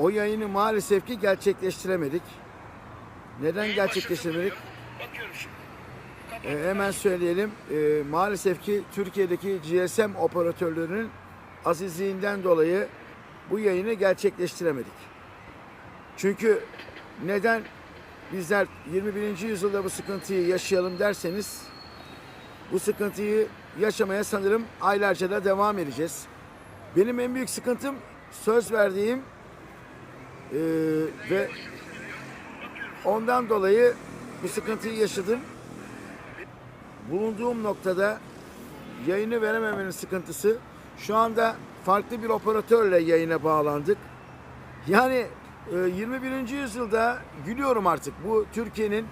O yayını maalesef ki gerçekleştiremedik. Neden Neyin gerçekleştiremedik? Bakıyorum şimdi. Ee, hemen söyleyelim. Ee, maalesef ki Türkiye'deki GSM operatörlerinin azizliğinden dolayı bu yayını gerçekleştiremedik. Çünkü neden bizler 21. yüzyılda bu sıkıntıyı yaşayalım derseniz bu sıkıntıyı yaşamaya sanırım aylarca da devam edeceğiz. Benim en büyük sıkıntım söz verdiğim eee, ve ondan dolayı bu sıkıntıyı yaşadım. Bulunduğum noktada yayını verememenin sıkıntısı şu anda farklı bir operatörle yayına bağlandık. Yani e, 21. yüzyılda gülüyorum artık. Bu Türkiye'nin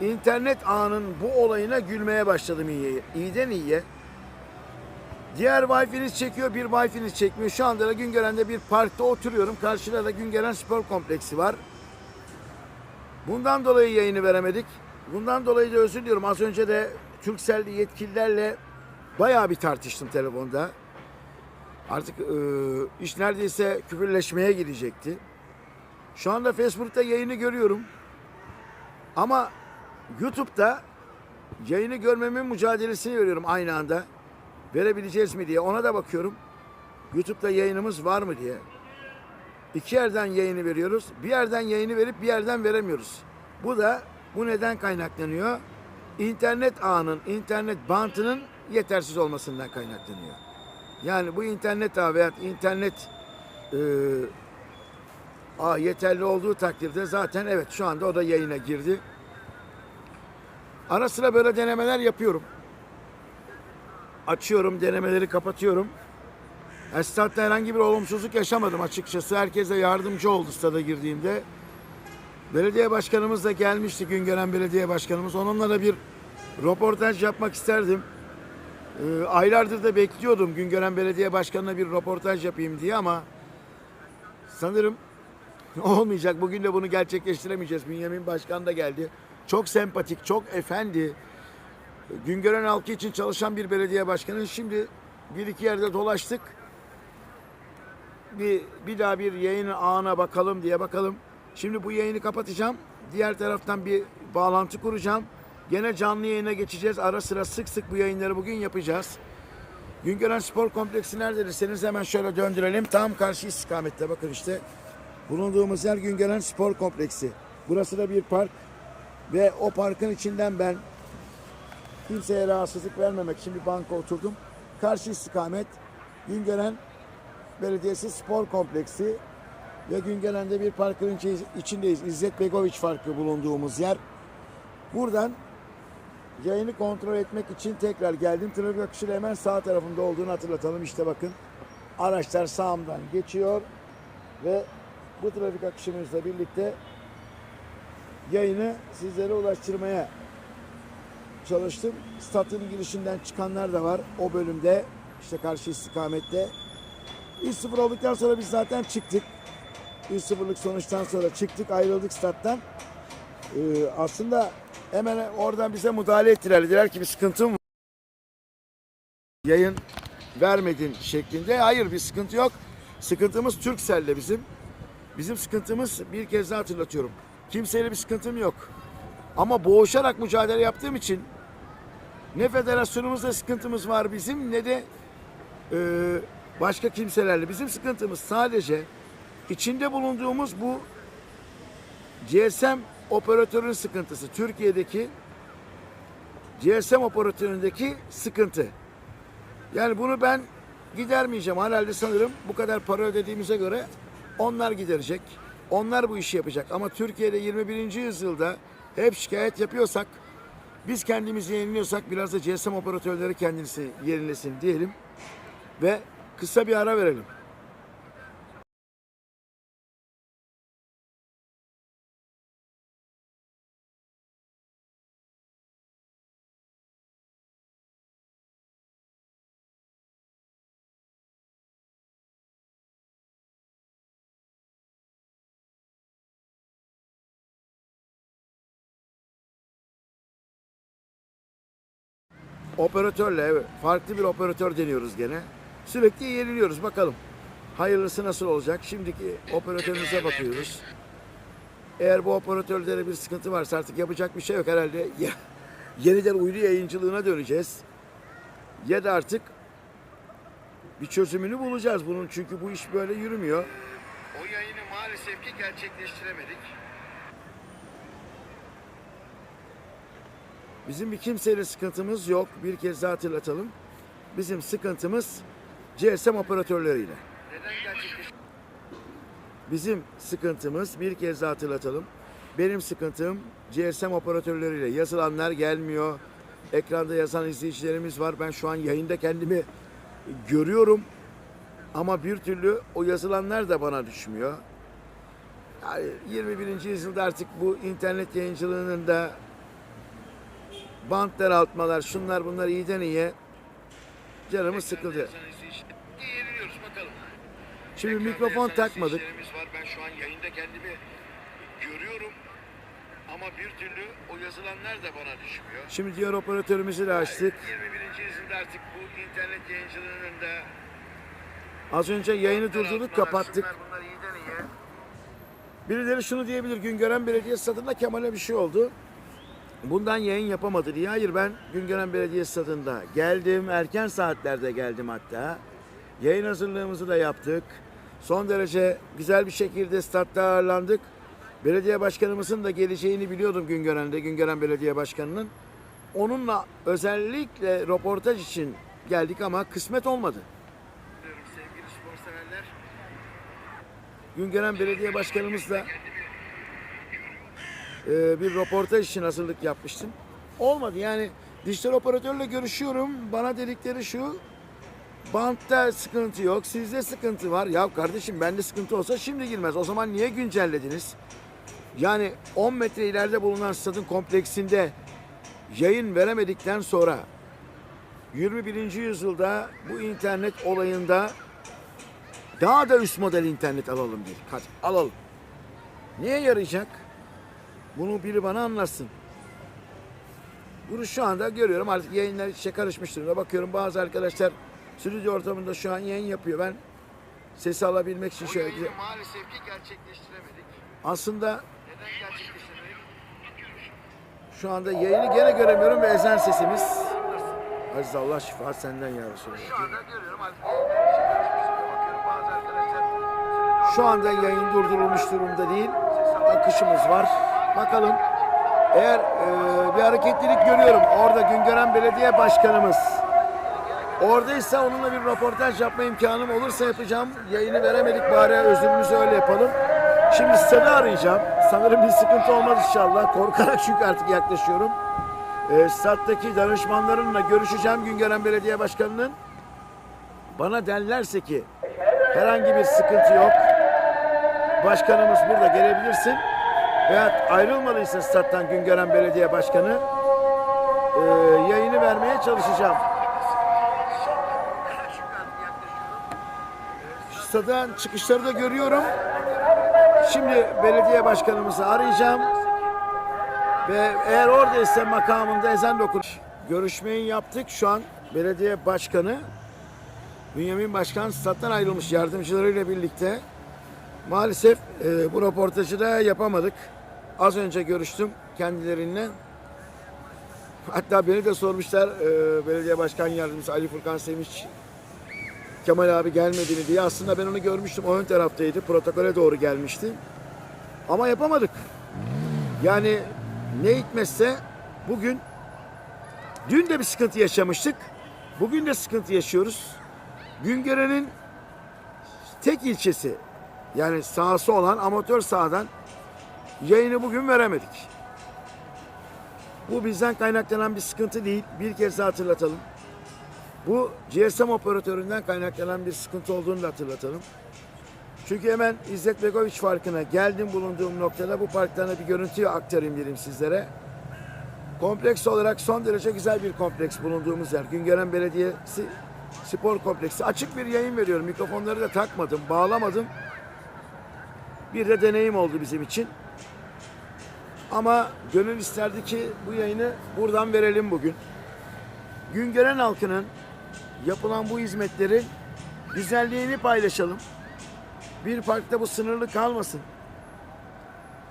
internet ağının bu olayına gülmeye başladım iyiye. İyiden iyiye. Diğer Wi-Fi'niz çekiyor, bir Wi-Fi'niz çekmiyor. Şu anda da Güngören'de bir parkta oturuyorum. Karşıda da Güngören Spor Kompleksi var. Bundan dolayı yayını veremedik. Bundan dolayı da özür diliyorum. Az önce de Turkcell'li yetkililerle bayağı bir tartıştım telefonda. Artık e, iş neredeyse küfürleşmeye gidecekti. Şu anda Facebook'ta yayını görüyorum. Ama YouTube'da yayını görmemin mücadelesini veriyorum aynı anda. Verebileceğiz mi diye ona da bakıyorum. YouTube'da yayınımız var mı diye. İki yerden yayını veriyoruz. Bir yerden yayını verip bir yerden veremiyoruz. Bu da bu neden kaynaklanıyor? İnternet ağının, internet bantının yetersiz olmasından kaynaklanıyor. Yani bu internet ağı veya internet e, ağ yeterli olduğu takdirde zaten evet şu anda o da yayına girdi. Ara sıra böyle denemeler yapıyorum. Açıyorum, denemeleri kapatıyorum. E, statta herhangi bir olumsuzluk yaşamadım açıkçası. Herkese yardımcı oldu stada girdiğimde. Belediye başkanımız da gelmişti Güngören Belediye Başkanımız. Onunla da bir röportaj yapmak isterdim. E, aylardır da bekliyordum Güngören Belediye Başkanı'na bir röportaj yapayım diye ama sanırım olmayacak. Bugün de bunu gerçekleştiremeyeceğiz. Bünyamin Başkan da geldi. Çok sempatik, çok efendi. Güngören halkı için çalışan bir belediye başkanı. Şimdi bir iki yerde dolaştık. Bir, bir daha bir yayın ağına bakalım diye bakalım. Şimdi bu yayını kapatacağım. Diğer taraftan bir bağlantı kuracağım. Gene canlı yayına geçeceğiz. Ara sıra sık sık bu yayınları bugün yapacağız. Güngören Spor Kompleksi nerede derseniz hemen şöyle döndürelim. Tam karşı istikamette bakın işte. Bulunduğumuz yer Güngören Spor Kompleksi. Burası da bir park. Ve o parkın içinden ben kimseye rahatsızlık vermemek için bir banka oturdum. Karşı istikamet Güngören Belediyesi Spor Kompleksi ve Güngören'de bir parkın içi- içindeyiz. İzzet Begoviç Parkı bulunduğumuz yer. Buradan yayını kontrol etmek için tekrar geldim. Trafik akışı da hemen sağ tarafımda olduğunu hatırlatalım. İşte bakın araçlar sağımdan geçiyor ve bu trafik akışımızla birlikte yayını sizlere ulaştırmaya çalıştım. Statın girişinden çıkanlar da var o bölümde. işte karşı istikamette. 3-0 olduktan sonra biz zaten çıktık. 3-0'lık sonuçtan sonra çıktık ayrıldık stat'tan. Ee, aslında hemen oradan bize müdahale ettiler. Dediler ki bir sıkıntım var. Yayın vermedin şeklinde. Hayır bir sıkıntı yok. Sıkıntımız Turkcell'le bizim. Bizim sıkıntımız bir kez daha hatırlatıyorum. Kimseyle bir sıkıntım yok. Ama boğuşarak mücadele yaptığım için ne federasyonumuzda sıkıntımız var bizim ne de e, başka kimselerle. Bizim sıkıntımız sadece içinde bulunduğumuz bu GSM operatörün sıkıntısı. Türkiye'deki GSM operatöründeki sıkıntı. Yani bunu ben gidermeyeceğim. Herhalde sanırım bu kadar para ödediğimize göre onlar giderecek. Onlar bu işi yapacak. Ama Türkiye'de 21. yüzyılda hep şikayet yapıyorsak biz kendimizi yeniliyorsak biraz da GSM operatörleri kendisi yenilesin diyelim. Ve kısa bir ara verelim. Operatörle. Farklı bir operatör deniyoruz gene. Sürekli yeniliyoruz bakalım. Hayırlısı nasıl olacak? Şimdiki operatörümüze bakıyoruz. Eğer bu operatörde de bir sıkıntı varsa artık yapacak bir şey yok herhalde. Ya, yeniden uydu yayıncılığına döneceğiz. Ya da artık bir çözümünü bulacağız bunun çünkü bu iş böyle yürümüyor. O yayını maalesef ki gerçekleştiremedik. Bizim bir kimseyle sıkıntımız yok. Bir kez daha hatırlatalım. Bizim sıkıntımız GSM operatörleriyle. Neden Bizim sıkıntımız bir kez daha hatırlatalım. Benim sıkıntım GSM operatörleriyle. Yazılanlar gelmiyor. Ekranda yazan izleyicilerimiz var. Ben şu an yayında kendimi görüyorum. Ama bir türlü o yazılanlar da bana düşmüyor. Yani 21. yüzyılda artık bu internet yayıncılığının da bant daraltmalar, şunlar bunlar iyiden iyiye canımız sıkıldı. Şimdi mikrofon takmadık. var. Ben şu an yayında kendimi görüyorum. Ama bir türlü o yazılanlar da bana düşmüyor. Şimdi diğer operatörümüzü de açtık. 21. yüzyılda artık bu internet yayıncılığının da Az önce yayını durdurduk, kapattık. bunlar iyiden iyiye. Birileri şunu diyebilir, Güngören Belediyesi adına Kemal'e bir şey oldu. Bundan yayın yapamadı diye. Hayır ben Güngören Belediyesi adında geldim. Erken saatlerde geldim hatta. Yayın hazırlığımızı da yaptık. Son derece güzel bir şekilde statta ağırlandık. Belediye başkanımızın da geleceğini biliyordum Güngören'de, Güngören Belediye Başkanı'nın. Onunla özellikle röportaj için geldik ama kısmet olmadı. Sevgili spor severler. Güngören Belediye Başkanımızla e, bir röportaj için hazırlık yapmıştım. Olmadı yani dijital operatörle görüşüyorum. Bana dedikleri şu bantta sıkıntı yok, sizde sıkıntı var. Ya kardeşim bende sıkıntı olsa şimdi girmez. O zaman niye güncellediniz? Yani 10 metre ileride bulunan stadın kompleksinde yayın veremedikten sonra 21. yüzyılda bu internet olayında daha da üst model internet alalım dedik. Hadi alalım. Niye yarayacak? Bunu biri bana anlatsın. Bunu şu anda görüyorum artık yayınlar içe karışmış durumda. Bakıyorum bazı arkadaşlar stüdyo ortamında şu an yayın yapıyor. Ben sesi alabilmek için O şöyle yayını maalesef ki gerçekleştiremedik. aslında Neden gerçekleştiremedik? şu anda yayını gene göremiyorum ve ezan sesimiz. Aziz Allah şifa senden ya Resulallah. Şu anda görüyorum artık yayınlar içe karışmış durumda. Bakıyorum bazı arkadaşlar Şu anda yayın durdurulmuş durumda değil. Akışımız var. Bakalım. Eğer e, bir hareketlilik görüyorum. Orada Güngören Belediye Başkanımız oradaysa onunla bir röportaj yapma imkanım olursa yapacağım. Yayını veremedik bari özürümüzü öyle yapalım. Şimdi stadı arayacağım. Sanırım bir sıkıntı olmaz inşallah. Korkarak çünkü artık yaklaşıyorum. E, stattaki danışmanlarımla görüşeceğim Güngören Belediye Başkanı'nın. Bana derlerse ki herhangi bir sıkıntı yok. Başkanımız burada gelebilirsin. Veya ayrılmalıysa stat'tan Güngören Belediye Başkanı e, yayını vermeye çalışacağım. Şu Stadın çıkışları da görüyorum. Şimdi belediye başkanımızı arayacağım. Ve eğer oradaysa makamında ezan dokunuş. Görüşmeyi yaptık. Şu an belediye başkanı Bünyamin Başkan stat'tan ayrılmış yardımcılarıyla birlikte. Maalesef e, bu röportajı da yapamadık. Az önce görüştüm kendilerinle. Hatta beni de sormuşlar e, belediye başkan yardımcısı Ali Furkan Sevinç Kemal abi gelmediğini diye. Aslında ben onu görmüştüm. O ön taraftaydı. Protokole doğru gelmişti. Ama yapamadık. Yani ne hikmetse bugün dün de bir sıkıntı yaşamıştık. Bugün de sıkıntı yaşıyoruz. Güngören'in tek ilçesi yani sahası olan amatör sahadan yayını bugün veremedik. Bu bizden kaynaklanan bir sıkıntı değil. Bir kez daha hatırlatalım. Bu GSM operatöründen kaynaklanan bir sıkıntı olduğunu da hatırlatalım. Çünkü hemen İzzet Begoviç farkına geldim bulunduğum noktada bu parktan da bir görüntüyü aktarayım dedim sizlere. Kompleks olarak son derece güzel bir kompleks bulunduğumuz yer. Güngören Belediyesi Spor Kompleksi. Açık bir yayın veriyorum. Mikrofonları da takmadım, bağlamadım. Bir de deneyim oldu bizim için. Ama gönül isterdi ki bu yayını buradan verelim bugün. Güngören halkının yapılan bu hizmetlerin güzelliğini paylaşalım. Bir parkta bu sınırlı kalmasın.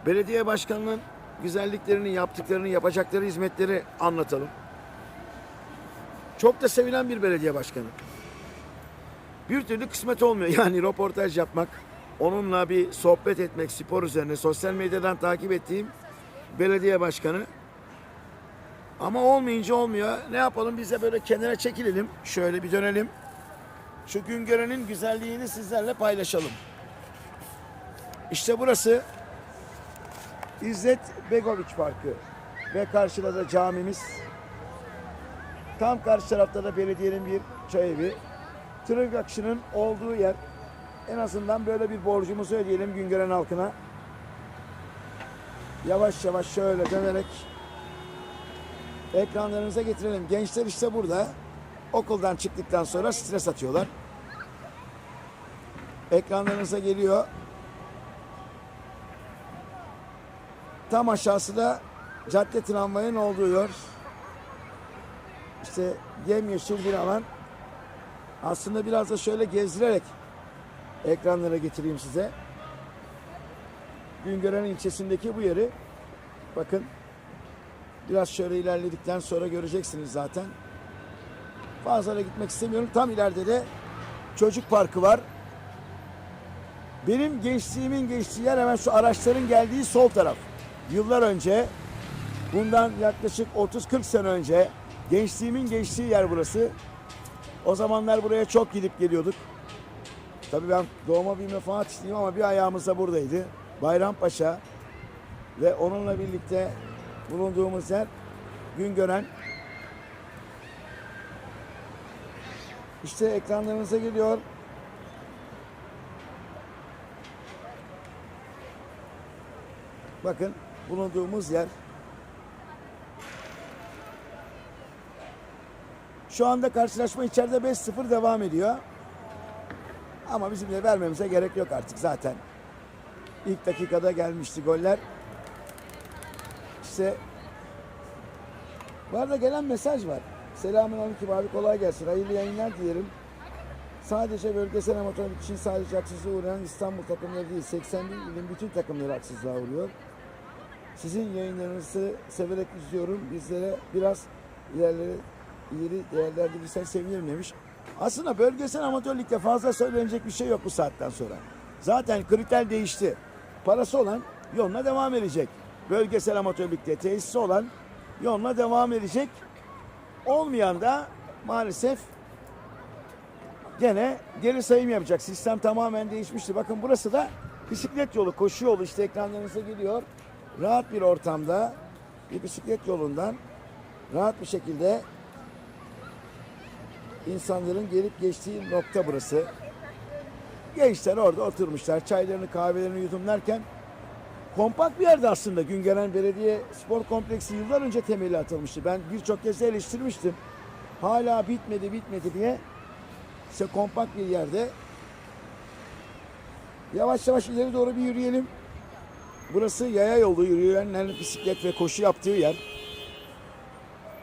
Belediye başkanının güzelliklerini, yaptıklarını, yapacakları hizmetleri anlatalım. Çok da sevilen bir belediye başkanı. Bir türlü kısmet olmuyor. Yani röportaj yapmak, onunla bir sohbet etmek spor üzerine sosyal medyadan takip ettiğim belediye başkanı. Ama olmayınca olmuyor. Ne yapalım biz de böyle kenara çekilelim. Şöyle bir dönelim. Şu Güngören'in güzelliğini sizlerle paylaşalım. İşte burası İzzet Begoviç Parkı ve karşıda da camimiz. Tam karşı tarafta da belediyenin bir çay evi. Tırnak akışının olduğu yer. En azından böyle bir borcumuzu ödeyelim Güngören halkına. Yavaş yavaş şöyle dönerek ekranlarınıza getirelim. Gençler işte burada. Okuldan çıktıktan sonra stres atıyorlar. Ekranlarınıza geliyor. Tam aşağısı da cadde tramvayın olduğu yer. İşte yemyeşil bir alan. Aslında biraz da şöyle gezdirerek ekranlara getireyim size. Güngören ilçesindeki bu yeri bakın biraz şöyle ilerledikten sonra göreceksiniz zaten. Fazla gitmek istemiyorum. Tam ileride de çocuk parkı var. Benim gençliğimin geçtiği yer hemen şu araçların geldiği sol taraf. Yıllar önce bundan yaklaşık 30-40 sene önce gençliğimin geçtiği yer burası. O zamanlar buraya çok gidip geliyorduk. Tabii ben doğma büyüme Fatihliyim ama bir ayağımız da buradaydı. Bayrampaşa ve onunla birlikte bulunduğumuz yer Güngören. İşte ekranlarınıza geliyor. Bakın bulunduğumuz yer. Şu anda karşılaşma içeride 5-0 devam ediyor. Ama bizim de vermemize gerek yok artık zaten. İlk dakikada gelmişti goller. İşte bu arada gelen mesaj var. Selamun aleyküm abi kolay gelsin. Hayırlı yayınlar dilerim. Sadece bölgesel amatörlük için sadece haksızlığa uğrayan İstanbul takımları değil 81 ilin bütün takımları haksızlığa uğruyor. Sizin yayınlarınızı severek izliyorum. Bizlere biraz ilerleri, ileri değerlendirirsen sevinirim demiş. Aslında bölgesel amatörlükte fazla söylenecek bir şey yok bu saatten sonra. Zaten kriter değişti. Parası olan yoluna devam edecek. Bölgesel amatörlükte tesisi olan yoluna devam edecek. Olmayan da maalesef gene geri sayım yapacak. Sistem tamamen değişmişti. Bakın burası da bisiklet yolu, koşu yolu işte ekranlarınıza geliyor. Rahat bir ortamda bir bisiklet yolundan rahat bir şekilde insanların gelip geçtiği nokta burası. Gençler orada oturmuşlar. Çaylarını kahvelerini yudumlarken kompakt bir yerde aslında. Güngören Belediye Spor Kompleksi yıllar önce temeli atılmıştı. Ben birçok kez eleştirmiştim. Hala bitmedi bitmedi diye. İşte kompakt bir yerde. Yavaş yavaş ileri doğru bir yürüyelim. Burası yaya yolu yürüyenlerin bisiklet ve koşu yaptığı yer.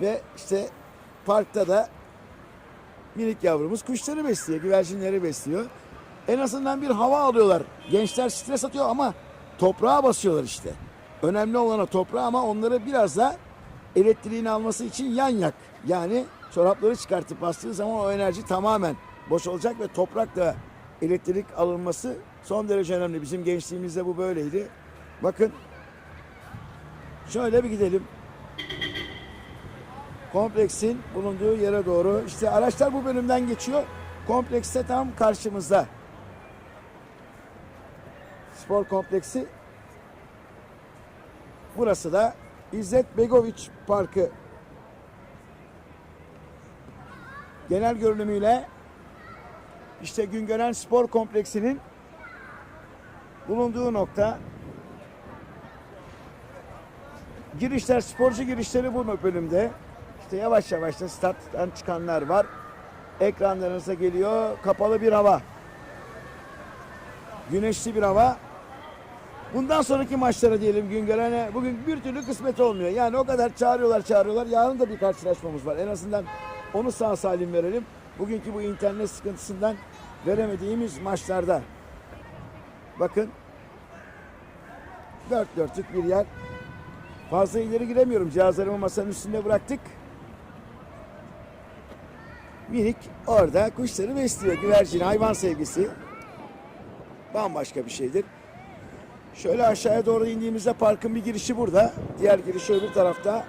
Ve işte parkta da minik yavrumuz kuşları besliyor, güvercinleri besliyor. En azından bir hava alıyorlar. Gençler stres atıyor ama toprağa basıyorlar işte. Önemli olan o toprağa ama onları biraz da elektriğini alması için yan yak. Yani çorapları çıkartıp bastığı zaman o enerji tamamen boş olacak ve toprakla elektrik alınması son derece önemli. Bizim gençliğimizde bu böyleydi. Bakın şöyle bir gidelim. Kompleksin bulunduğu yere doğru. İşte araçlar bu bölümden geçiyor. Komplekste tam karşımızda. Spor kompleksi. Burası da İzzet Begoviç Parkı. Genel görünümüyle işte Güngören Spor Kompleksi'nin bulunduğu nokta. Girişler, sporcu girişleri bu bölümde. İşte yavaş yavaş da stat'tan çıkanlar var. Ekranlarınıza geliyor. Kapalı bir hava. Güneşli bir hava. Bundan sonraki maçlara diyelim Güngören'e bugün bir türlü kısmet olmuyor. Yani o kadar çağırıyorlar çağırıyorlar. Yarın da bir karşılaşmamız var. En azından onu sağ salim verelim. Bugünkü bu internet sıkıntısından veremediğimiz maçlarda. Bakın. Dört dörtlük bir yer. Fazla ileri giremiyorum. Cihazlarımı masanın üstünde bıraktık. Minik orada kuşları besliyor. Güvercin, hayvan sevgisi. Bambaşka bir şeydir. Şöyle aşağıya doğru indiğimizde parkın bir girişi burada. Diğer girişi öbür tarafta.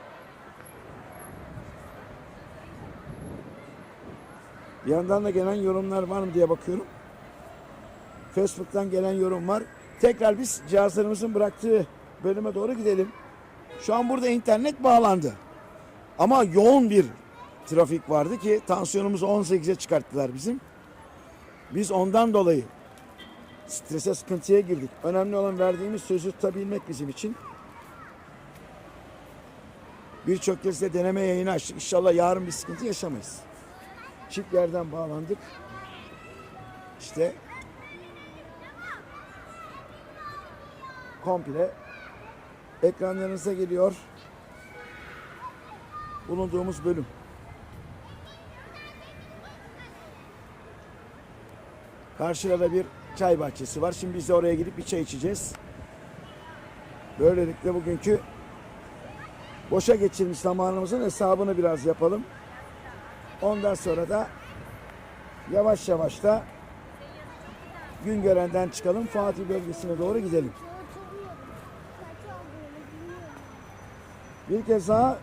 Bir yandan da gelen yorumlar var mı diye bakıyorum. Facebook'tan gelen yorum var. Tekrar biz cihazlarımızın bıraktığı bölüme doğru gidelim. Şu an burada internet bağlandı. Ama yoğun bir trafik vardı ki tansiyonumuzu 18'e çıkarttılar bizim. Biz ondan dolayı strese sıkıntıya girdik. Önemli olan verdiğimiz sözü tutabilmek bizim için. Birçok kez de deneme yayını açtık. İnşallah yarın bir sıkıntı yaşamayız. Çift yerden bağlandık. İşte komple ekranlarınıza geliyor. Bulunduğumuz bölüm. Karşıda da bir çay bahçesi var. Şimdi biz de oraya gidip bir çay içeceğiz. Böylelikle bugünkü boşa geçirmiş zamanımızın hesabını biraz yapalım. Ondan sonra da yavaş yavaş da Güngören'den çıkalım. Fatih bölgesine doğru gidelim. Bir kez daha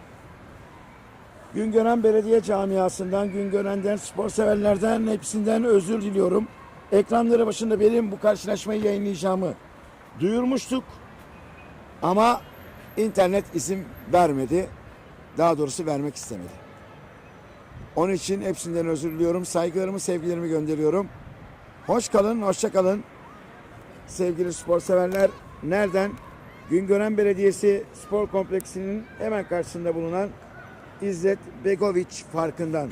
Güngören Belediye Camiası'ndan, Güngören'den, spor severlerden hepsinden özür diliyorum. Ekranları başında benim bu karşılaşmayı yayınlayacağımı duyurmuştuk. Ama internet izin vermedi. Daha doğrusu vermek istemedi. Onun için hepsinden özür diliyorum. Saygılarımı, sevgilerimi gönderiyorum. Hoş kalın, hoşça kalın. Sevgili spor severler, nereden? Güngören Belediyesi Spor Kompleksinin hemen karşısında bulunan İzzet Begoviç Parkı'ndan